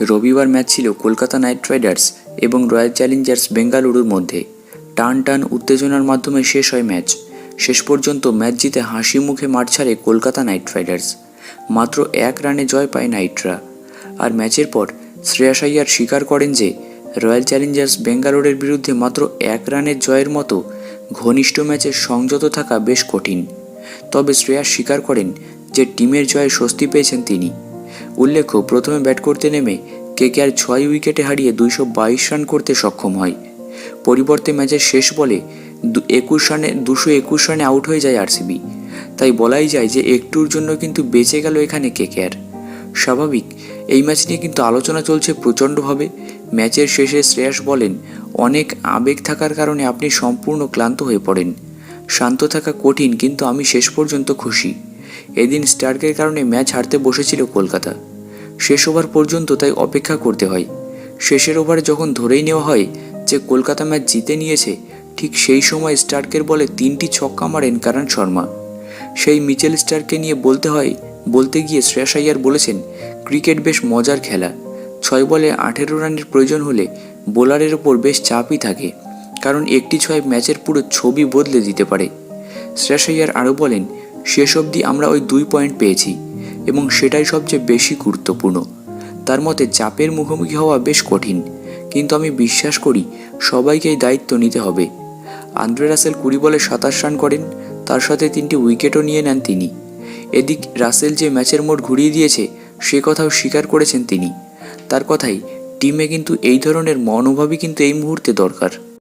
রবিবার ম্যাচ ছিল Kolkata Knight Riders এবং রয়্যাল চ্যালেঞ্জার্স বেঙ্গালুরুর মধ্যে। টান টান উত্তেজনার মাধ্যমে শেষ হয় ম্যাচ। শেষ পর্যন্ত ম্যাচ জিতে হাসি মুখে মাঠ ছাড়ে কলকাতা নাইট রাইডার্স। মাত্র এক রানে জয় পায় নাইটরা। আর ম্যাচের পর শ্রেয়াস আইয়ার স্বীকার করেন যে, রয়্যাল চ্যালেঞ্জার্স বেঙ্গালোরের বিরুদ্ধে মাত্র এক রানের জয়ের মতো ঘনিষ্ঠ ম্যাচে সংযত থাকা বেশ কঠিন। তবে শ্রেয়াস স্বীকার করেন যে, টিমের জয়ে স্বস্তি পেয়েছেন তিনি। উল্লেখ্য, প্রথমে ব্যাট করতে নেমে কেকেআর ছয় উইকেটে হারিয়ে দুইশো বাইশ রান করতে সক্ষম হয়। পরিবর্তে ম্যাচের শেষ বলে একুশ রানে দুশো একুশ রানে আউট হয়ে যায় আরসিবি। তাই বলাই যায় যে একটুর জন্য কিন্তু বেঁচে গেল এখানে কেকেআর। স্বাভাবিক, এই ম্যাচ নিয়ে কিন্তু আলোচনা চলছে প্রচণ্ডভাবে। ম্যাচের শেষে শ্রেয়াস বলেন, অনেক আবেগ থাকার কারণে আপনি সম্পূর্ণ ক্লান্ত হয়ে পড়েন। শান্ত থাকা কঠিন, কিন্তু আমি শেষ পর্যন্ত খুশি। এদিন স্টার্কের কারণে ম্যাচ হারতে বসেছিল কলকাতা। শেষ ওভার পর্যন্ত তাই অপেক্ষা করতে হয়। শেষের ওভারে যখন ধরেই নেওয়া হয় যে কলকাতা ম্যাচ জিতে নিয়েছে, ঠিক সেই সময় স্টার্কের বলে তিনটি ছক্কা মারেন কারণ শর্মা। সেই মিচেল স্টারকে নিয়ে বলতে হয়, বলতে গিয়ে শ্রেয়াস আইয়ার বলেছেন, ক্রিকেট বেশ মজার খেলা। ছয় বলে আঠেরো রানের প্রয়োজন হলে বোলারের ওপর বেশ চাপই থাকে, কারণ একটি ছয় ম্যাচের পুরো ছবি বদলে দিতে পারে। শ্রেয়াস আইয়ার আরও বলেন শেষ অবধি আমরা ওই দুই পয়েন্ট পেয়েছি এবং সেটাই সবচেয়ে বেশি গুরুত্বপূর্ণ। তার মতে চাপের মুখোমুখি হওয়া বেশ কঠিন, কিন্তু আমি বিশ্বাস করি সবাইকে এই দায়িত্ব নিতে হবে। আন্দ্রে রাসেল কুড়ি বলে সাতাশ রান করেন, তার সাথে তিনটি উইকেটও নিয়ে নেন তিনি। এদিক রাসেল যে ম্যাচের মোড় ঘুরিয়ে দিয়েছে, সে কথাও স্বীকার করেছেন তিনি। তার কথাই, টিমে কিন্তু এই ধরনের মনোভাবই কিন্তু এই মুহূর্তে দরকার।